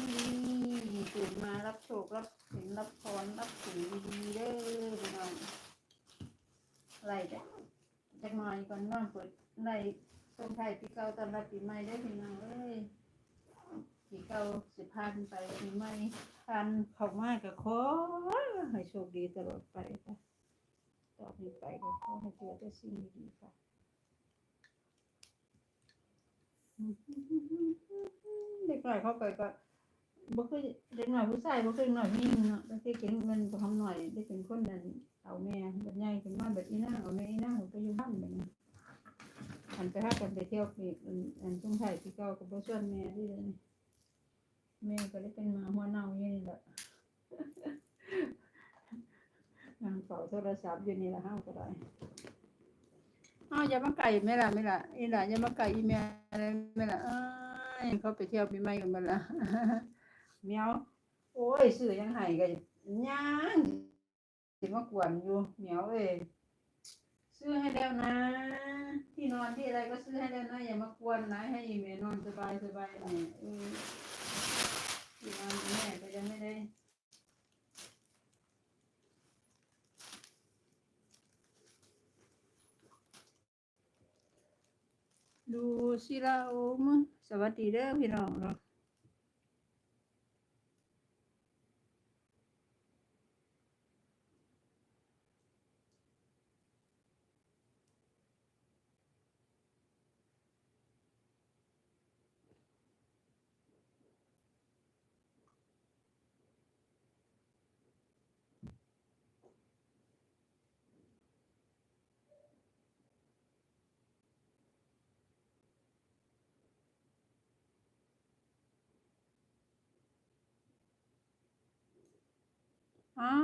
นี่ตื่นมารับโชครับเห็นรับพรรับสิ่งดีๆเด้อพี่น้องไล่จ้ะจักหน่อยก่อนนอนเปิดไล่ส่งไทยปีเก่าตอนรับปีใหม่ได้พี่น้องเอ้ยปีเก่าสิพันไปปีใหม่พันเข้ามากับขอให้โชคดีตลอดไปค่ะต่อไปไปก็ขอให้เจอแต่สิ่งดีๆค่ะเด็กหน่อยเข้าไปก็ บ่คือเด็กหน่อยผู้ชายบ่คือเด็กหน่อยมีเนาะแต่ที่เก่งมันบ่ทำหน่อยได้เป็นคนนั้นเอาแม่บัดใหญ่เป็นมาแบบอีนางเอาแม่อีนางไปอยู่บ้านแบบนี้อันไปหากันไปเที่ยวนี่อันอันช่วงไทยที่เก่าก็บ่ชวนแม่ที่เลยแม่ก็เลยเป็นมาหัวเน่าอยู่นี่แหละนางเฝ้าโทรศัพท์อยู่นี่ละห้าวก็ได้อ้าวอย่ามาไก่แม่ล่ะแม่ล่ะอีหล่ะอย่ามาไก่อีแม่อะไรแม่ล่ะอ้ยเขาไปเที่ยวปีใหม่กันมาละ เมียวโอ้ยซื้อยังไห้กันย่างสิมากวนอยู่เหมียวเอ้ยซื้อให้แล้วนะ ที่นอนที่อะไรก็ซื้อให้แล้วนะอย่ามากวนนะให้อีเมนอนสบายสบายๆเนี่ยเออที่นอนแม่ก็ยังไม่ได้ดูสิเรามสวัสดีเด้อพี่น้องเนาะ อ้า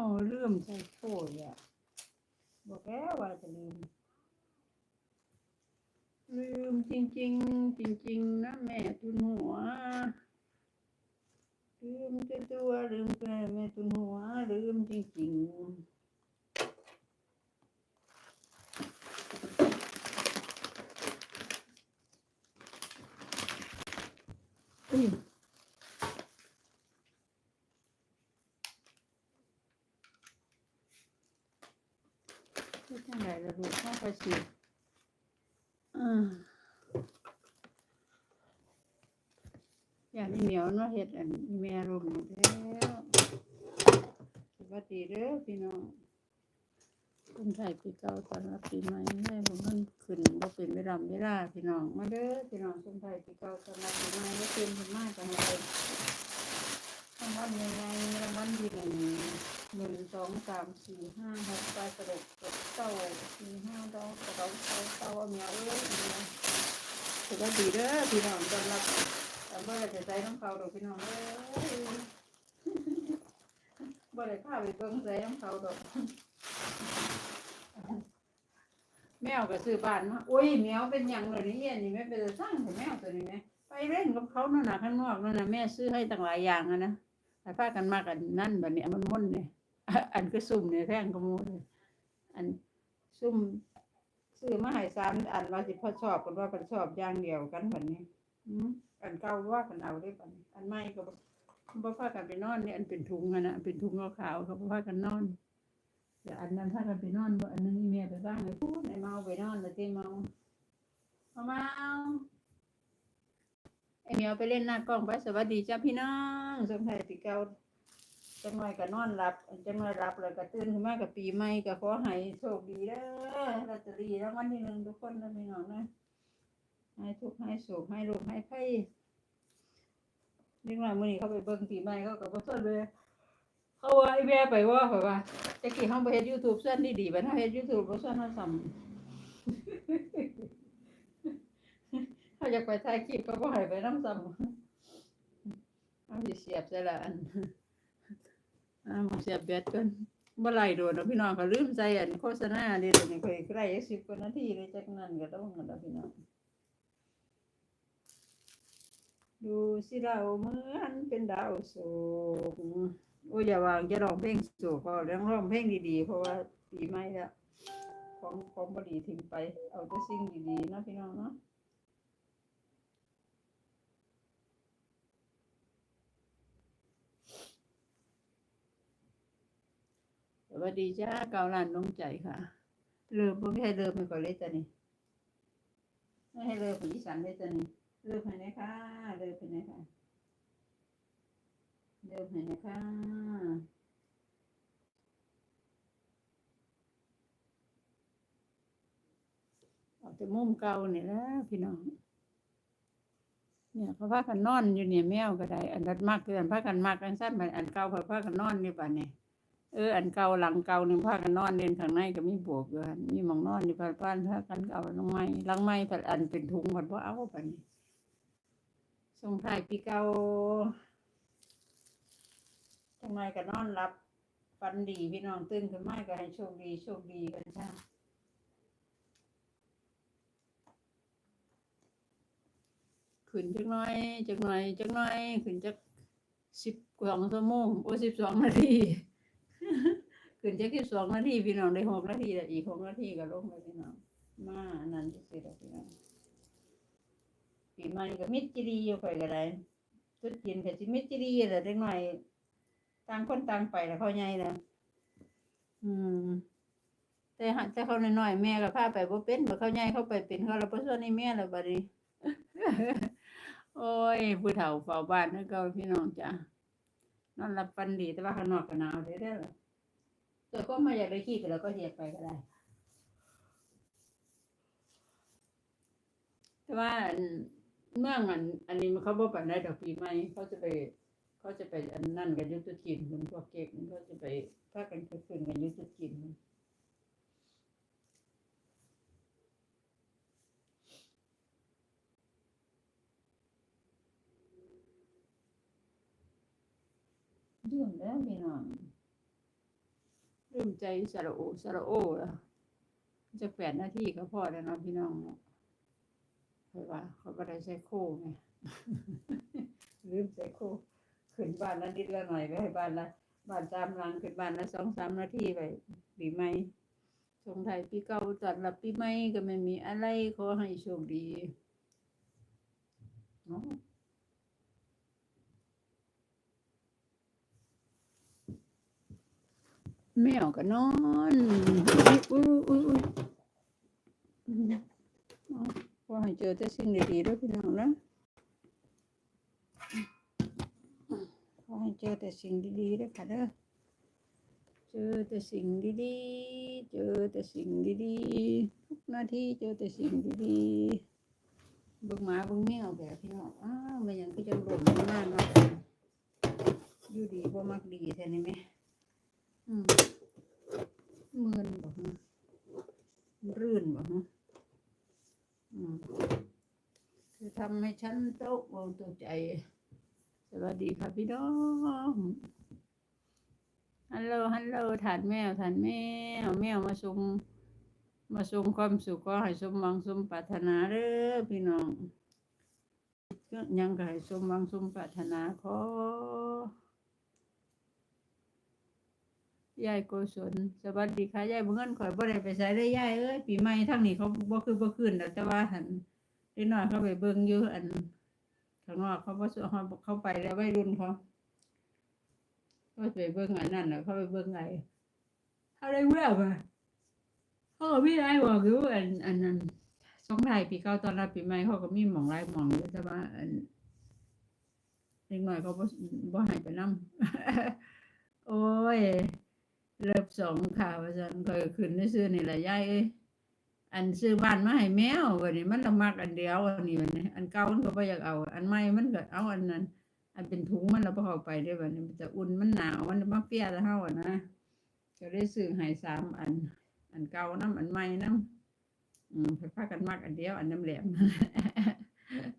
วลืมใส่โถยอะบอกแล้วว่าจะลืม ลืมจริง ๆ จริง ๆ นะแม่ตุนหัว ลืมตัวตัวลืมแม่แม่ตุนหัว ลืมจริงๆอุ้ เฮ็ดจังไดล่ะลูกเข้าไปสิอ่าอย่างนี้เหนียวเนาะเฮ็ดอันอีแม่ลมหมดแล้วสวัสดีเด้อพี่น้องคนไทยปีเก่าตอนรับปีใหม่แม่บ่มันขึ้นบ่เป็นเวลาเวลาพี่น้องมาเด้อพี่น้องคนไทยปีเก่าตอนรับปีใหม่แล้วเตรียมขึ้นมาก็ให้ได้ รางวัลใหญ่ๆรางวัลที่หนึ่งหนึ่งสองสามสี่ห้าหกปลายกระดกกดเต้าสี่ห้าเต้ากระดกเต้าเต้าเอาเมียเอ้ยถือว่าดีเด้อพี่น้องสำหรับแต่เมื่อจะใส่น้ำเขาดอกพี่น้องเอ้ยบ่ได้พาไปเบิ่งใส่น้ำเขาดอกแมวก็ซื้อบ้านมาโอ้ยแมวเป็นหยังเลยนี่อันนี้แม่เป็นสร้างของแมวตัวนี้ไหมไปเล่นกับเขานั่นน่ะข้างนอกนั่นน่ะแม่ซื้อให้ต่างหลายอย่างนะ ถ้าพากันมากอันนั่นแบบนี้มันม่นเนี่ยอันก็ซุ่มเนี่ยแท่งกระมูเลยอันซุ่มซื้อมาให้สามอันว่าสิพอชอบกันว่ากันชอบอย่างเดียวกันแบบนี้อันเก่าว่ากันเอาได้บันอันใหม่ก็บ่พากันไปนอนเนี่ยอันเป็นถุงอะนะเป็นถุงขาวๆเขาบ่พากันนอนแต่อันนั้นพากันไปนอนบ่อันนั้นนี่แม่ไปบ้างไอ้พูดไอ้เมาไปนอนแล้วเต้เมาเอามา เอาไอเมียวไปเล่นหน้ากล้องไปสวัสดีจ้าพี่น้องสมไทยปีเก่าจังหน่อยก็นอนหลับจังหน่อยหลับแล้วก็ตื่นขึ้นมากับปีใหม่ก็ขอให้โชคดีเด้อลอตเตอรี่รางวัลที่หนึ่งทุกคนนะพี่น้องนะให้ทุกให้โศกให้โรคให้ไข้นี่ว่ามื้อนี้เขาไปเบิ่งปีใหม่เขาก็บ่สนเลยเขาว่าไอ้แม่ไปว่าเขาว่าตะกี้เฮาไปเฮ็ด YouTube ส่วนดีๆบัดเฮาเฮ็ด YouTube บ่ส่วนเฮาซ้ำเขา อยากไปถ่ายคลิปก็บ่ให้ไปน้ำซ้ำเอาสิเสียบซะละอันอ่าหมเสียบแบตก่อนบ่ไหลโดนดอกพี่น้องก็ลืมใส่อันโฆษณาเด้เดี๋ยวนี้ค่อยใกล้สิบกว่านาทีเลยจักนั้นก็ต้องกันแล้วพี่น้องดูสิเราเหมือนเป็นดาวสูงโอ้ยอย่าวางจะร้องเพลงสูงพอเรื่องร้องเพลงดีๆ เพราะว่าปีใหม่แล้วของของบดีทิ้งไป เอาแต่สิ่งดีๆนะพี่น้องเนาะ วัสดีจ้าเกาลันลงใจค่ะ เลิฟบ่มีให้เลิฟให้ก่อนเลยจ้ะนี่ไม่ให้เลิฟผีสันเลยจ้ะนี่เลิฟให้ไหนค่ะเลิฟให้ไหนค่ะเลิฟให้ไหนค่ะเอาแต่มุมเก่านี่แหละพี่น้องเนี่ยเขาพากันนอนอยู่เนี่ยแมวก็ได้ อันนั้นมากคืออันพากันมากกันสั้นมันอันเก่าเขาพากันนอนนี่ป่ะเนี่ย เอออันเก่าหลังเก่านึ่งพากันนอนเล่นข้างในก็มีบวกอยู่หันมีหมองนอนอยู่พันพานพากันเอาลงไม้ลังไม้ผัดอันเป็นถุงผัดว่าเอาป่ะนี่ส่งท้ายปีเก่าทำไมก็นอนรับฟันดีพี่น้องตื่นขึ้นมาก็ให้โชคดีโชคดีกันจ้าขึ้นจักหน่อยจักหน่อยจักหน่อยขึ้นจักสิบกว่าชั่วโมงโอ้สิบสองนาที ขึ้นจักสิบสองนาทีพี่น้องได้หกนาทีแล้วอีกหกนาทีก็ลงแล้วพี่น้อง มาอันนั้นจะสิแล้วพี่น้องปีใหม่ก็มิจิรีอยู่ไปก็ได้จุดจีนก็สิมิจิรีแหละเด็กหน่อยต่างคนต่างไปแล้วเขาใหญ่แล้วอืมแต่หาแต่เขาน้อยๆแม่ก็พาไปบ่เป็นบ่เขาใหญ่เขาไปเป็นเขาแล้วบ่ส่วนนี้แม่แล้วบัดนี้โอ้ยผู้เฒ่าเฝ้าบ้านให้เก่าพี่น้องจ้ะนอนหลับฝันดีแต่ว่าข้างนอกก็หนาวเด้อเด้อ ตัวก็มาอยากได้ขี้ก็แล้วก็เหยียบไปก็ได้ แต่ว่าเมื่องอันอันนี้มันเขาบ่ปานใดดอกปีใหม่เขาจะไปเขาจะไปอันนั่นกันยุตุจีนมันพวกเก๊กมันเขาจะไปพากันไปขึ้นกันยุตุจีนมันเรื่องแล้วพี่น้อง ลืมใจสระโอสระโอล้วจะแปดนาทีก็พอแล้วเนาะพี่น้องเนาะเพราะว่าเขาก็ได้ใช้โค้ไงลืมใส่โคขึ้นบ้านละนิดละหน่อยไปให้บ้านละบ้านสามหลังขึ้นบ้านละสองสามนาทีไปปีใหม่สงไทายปีเก่าจัดรับปีใหม่ก็ไม่มีอะไรขอให้โชคดีเนาะ แมวก็นอนอุ้ยอุ้ยอุ้ยอุ้ยเอาให้เจอแต่สิ่งดีๆด้วยพี่น้องนะขอให้เจอแต่สิ่งดีๆด้วยค่ะเด้อเจอแต่สิ่งดีๆ เจอแต่สิ่งดีๆ ทุกนาทีเจอแต่สิ่งดีๆบิ่งหมาบิ่งแมวแบบพี่น้อง อ้าวมันยังก็จังหล่นมานเนาะอยู่ดีบ่มักดีแท้นี่แม่อืม เมือนบ่ฮะรื่นบ่ฮะอืมเธอทำให้ฉันตกลงตัวใจ สวัสดีค่ะพี่น้อง ฮัลโหล ฮัลโหลฐานแมวฐานแมว แมวมาส่งมาส่งความสุขก็ให้สมหวังสมปรารถนาเด้อพี่น้องก็ยังก็ให้สมหวังสมปรารถนาขอ ยายโกศลสวัสดีค่ะยายบ่เงินข่อยบ่ได้ไปใช้ได้ยายเอ้ยปีใหม่ทั้งนี้เขาบ่คือบ่ขึ้นแล้วแต่ว่าหันเด็กน้อยเขาไปเบิ่งอยู่อันข้างนอกเขาบ่เขาเขาไปแล้ววัยรุ่นเขาเขาไปเบิ่งอันนั้นน่ะเขาไปเบิ่งไงอะไรเว้ยบ่เขาก็มีหลายบอกอยู่อันอันนั้นสองทายปีเก่าตอนรับปีใหม่เขาก็มีหมองหลายหมองอยู่แต่ว่าอันเด็กน้อยเขาบ่บ่ให้ไปนำโอ้ย เลิบสองข่าวว่าซั่นก็ขึ้นซื้อนี่แหละยายเอ้ยอันซื้อบ้านมาให้แมววันนี้มันละมักอันเดียวอันนี้วันนี้อันเก่ามันก็บ่อยากเอา อันใหม่มันก็เอาอันนั้น อันเป็นถุงมันแล้วบ่เข้าไปได้บัดนี้มันจะอุ่นมันหนาวมันมาเปียแล้วเฮาอะนะก็ได้ซื้อให้สามอัน อันเก่านํอันใหม่นํอืมพิ่นพากันมักอันเดียว อันน้ำแหลม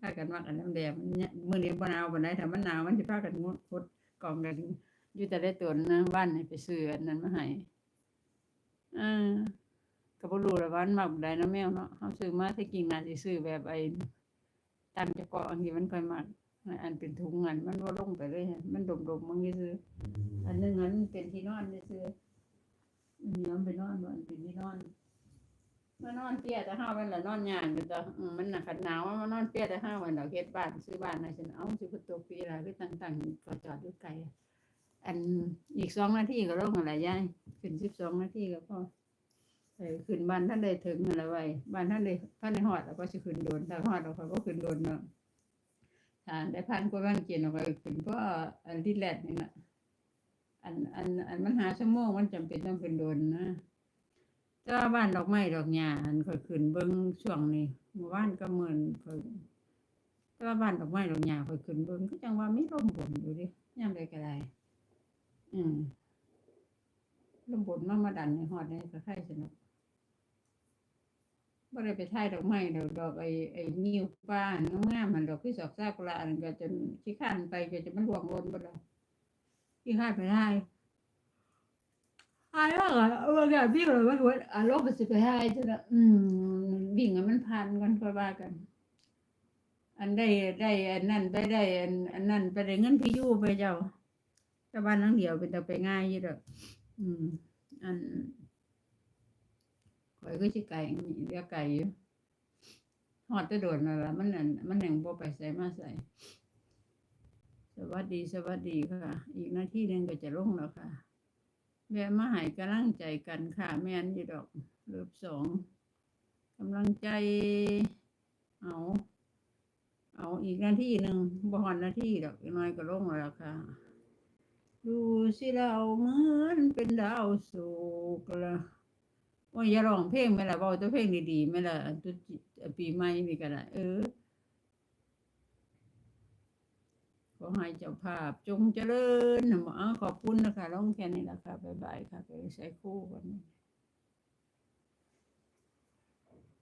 พากันมักอันน้ำแหลมเนี่ยมื้อนี้บ่นาวปานใดถ้ามันหนาวมันสิพากันงดกดกองกัน อยู่แต่ได้ตัวนะบ้านให้ไปซื้ออันนั้นมาให้อ่าก็บ่รู้แล้วว่ามันมักได้เนาะแมวเนาะเฮาซื้อมาที่จริงน่าสิซื้อแบบไอ้ตามเจะเกาะอันที่มันค่อยมักอันเป็นถุงอันมันบ่ลงไปเลยมันดมๆมันซื่ออันหนึงอันเป็นที่นอนซื่ออันนี้มันไปนอนบ่อันเป็นที่นอนมานอนเปียแต่ห้าวันละนอนย่างอยู่ต่ออืมมันน่ะขัดหนาวมานอนเปียแต่ห้าวันดอกเฮ็ดบ้านซื้อบ้านให้ฉันเอาสิพุตัวปีละคือต่างๆก็จอดอยู่ไกล อันอีกสองนาทีก็ลงอะไรยายขึ้นสิบสองนาทีก็พอไปขึ้นบ้านท่านได้ถึงอะไรไว้บ้านท่านได้ท่านได้หอดแล้วก็สิขึ้นโดนถ้าหอดเราก็ขึ้นโดนเนาะถ้าได้พันกว่าบ้านเกียนเราก็ขึ้นเพราะอันที่แรกนี่แหละอันอันอันมันหาชั่วโมงมันจำเป็นต้องขึ้นโดนนะแต่ว่าบ้านดอกไม้ดอกหญ้าอันค่อยขึ้นเบิ้งช่วงนี้หมู่บ้านก็เหมือนค่อยแต่ว่าบ้านดอกไม้ดอกหญ้าค่อยขึ้นเบิ้งก็จังว่ามีลมฝนอยู่ดิยามใดก็ได้ อืมลมบนมามาดันในหอดในกระไข่สนุกบ่ได้ไปถ่ายดอกไม้ดอกดอกไอ้ไอ้นิ้วฟ้าน้ำงงามมันดอกที่สอกซากุระอันก็จนขี้ข้านไปก็จะมันหลวงลนบ่ไดอกขี้ข้านไปได้อายว่าอะเออเนี่ยพี่ก็เลยว่าว่าอารมณ์ก็สิไปให้จังนะอืมวิ่งให้มันผ่านกันค่อยว่ากัน อันได้ได้อันนั้นไปได้อันอันนั้นไปได้เงินพี่ยู่ไปเจ้า แต่บ้านหลังเดียวเป็นแต่ไปง่ายยู่ดอกอืม อันข่อยก็สิไก่เรียกไก่อยู่หอดแตะโดดนั่นละมันนั่นมันแหน่งโบไปใส่มาใส่ สวัสดีสวัสดีค่ะ อีกนาทีหนึ่งก็จะลงแล้วค่ะแวะมาให้กำลังใจกันค่ะ แม่นยู่ดอกเลือบสองกำลังใจ เอาเอาอีกนาทีหนึ่งบ่อนนาทีดอกหน้อยก็ลงแล้วค่ะ ดูสิเราเหมือนเป็นดาวสุกละโอ้ยอย่าร้องเพลงไหมล่ะบอกตัวเพลงดีๆไหมล่ะตุจิปีใหม่นี่กันละเออขอให้เจ้าภาพจงเจริญนะหมอขอบคุณนะคะร้องแค่นี้ละค่ะ บ๊ายบายค่ะไปใช้คู่กัน